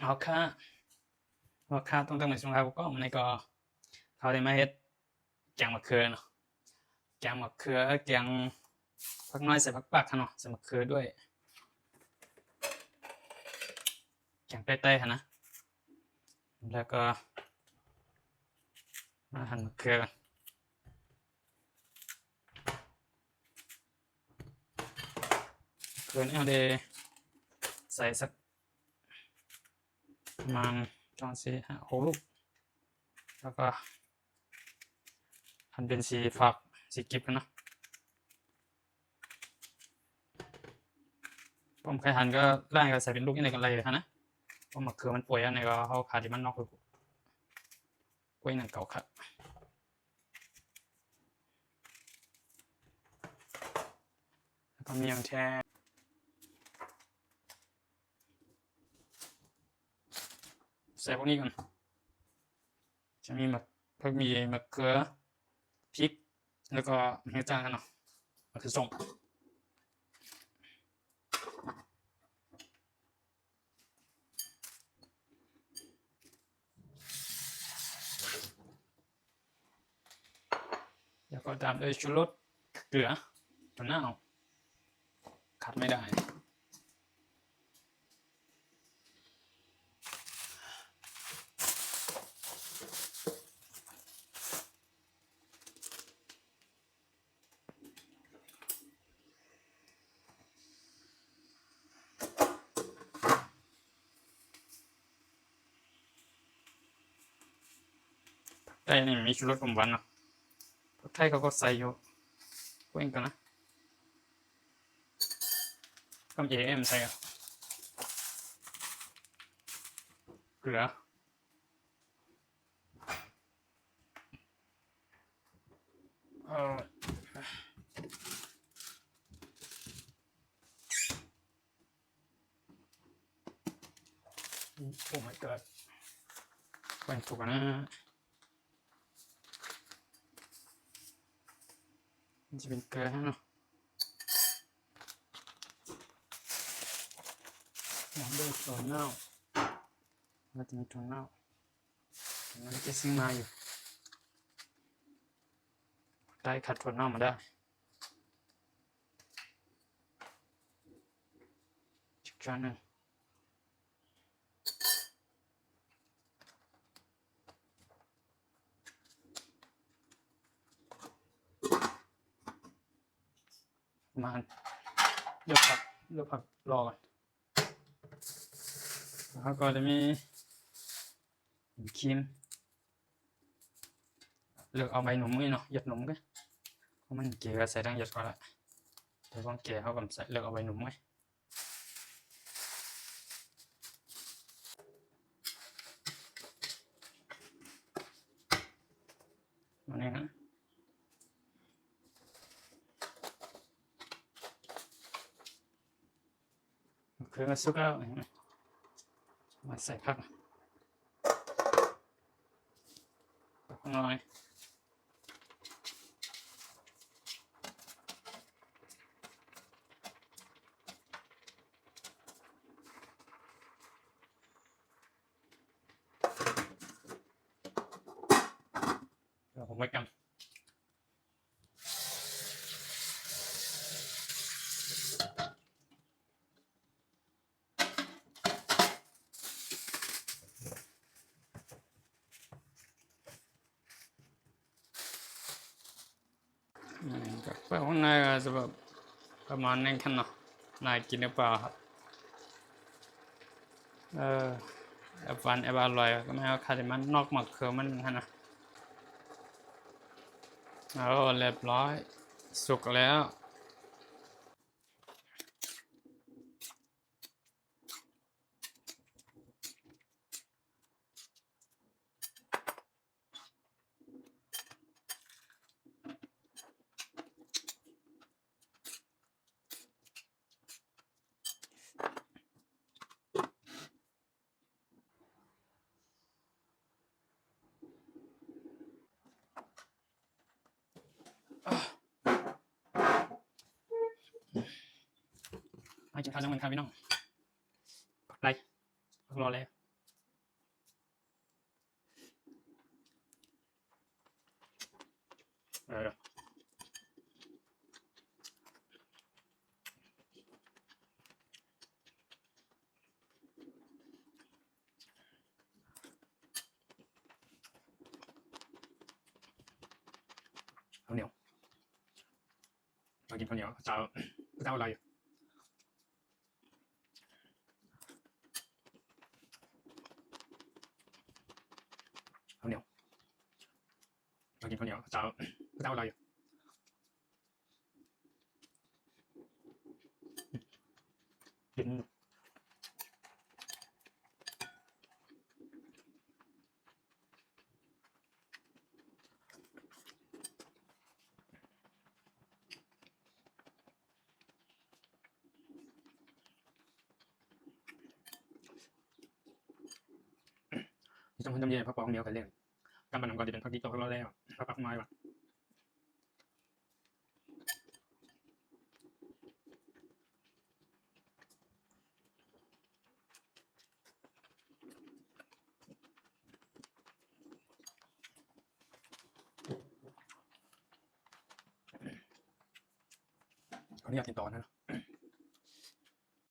เอาค่ะว่าค่าต้องตั้งในสงครามก็มันในก็เขาได้มาเฮ็ดแกงมะเขือเนาะแกงมะเขือแกงผักน้อยใส่ผักปักค่ะเนาะใส่มะเขือด้วยแกงเต้ๆค่ะนะแล้วก็มาหั่นมะเขือกันเขือนี่เอาได้ใส่สัก ประมาณจองสีห้าหกลูก แล้วก็หันเป็นสีฝักสีกิบกันนะผมเคยหันก็ร่างก็ใส่เป็นลูกนี่ในกันเลยฮะนะเพราะมะเขือมันป่วยอันนี้ก็เขาขาดที่มันนอกคือกล้วยหนังเก่าครับแล้วก็มีอย่างแท้ ใส่พวกนี้ก่อน จะมีมะเพิ่มมีมะเขือพริก แล้วก็เนื้อจากันเนาะมะเขือส้มแล้วก็ตามด้วยชูรสเกลือมะนาขาดไม่ได้ ไทยนี่มีชูรสผมหวานเนาะพวกไทยเขาก็ใส่อยู่เว้งกันนะก็มีเอ็มใส่อะเกลือเออโอ้ my god เว้งถูกกันนะ มันจะเป็นเกลือเนาะหอมด้วยถั่วเน่าเราจะมีถั่วเน่ามันจะซื้อมาอยู่ได้ขัดถั่วเน่ามาได้อีกจานหนึ่ง ประมาณเลือกผักเลือกผักรอก่อนแล้วก็จะมีครีมเลือกเอาใบหนุ่มนี่เนาะหยัดหนุ่มก็เพราะมันเกลือใส่ดังหยัดก่อนละเดี๋ยวก่อนแก่เขาก็ใส่เลือกเอาใบหนุ่มไว้มาเนี่ยนะ เครื่องก็สุกแล้วเห็นไหมาใส่ผักหน่อยเดี๋ยวผมไว้กัน อืมก็เปิดข้างในก็จะแบบประมาณนั้นขันเนาะน่ากินหรือเปล่าครับ เออแอบหวานแอบอร่อยก็ไม่เอาคาดิมันนอกหมักเคือมันฮะนะเอาเรียบร้อย สุกแล้ว มากินข้าวจังมันครับพี่น้องไรรอเลย เออข้าวเหนียว มากินข้าวเหนียวเจ้าเจ้าอะไรอยู่ข้าวเหนียวมากินข้าวเหนียวเจ้าเจ้าอะไรอยู่กิน ที่ต้องจำเย็นพักปองเหนียวกันเล่นการบันนำก่อนจะเป็นพักที่โตแล้วแล้วพักปักน้อยว่ะเขาเนี่ยกินต่อนะ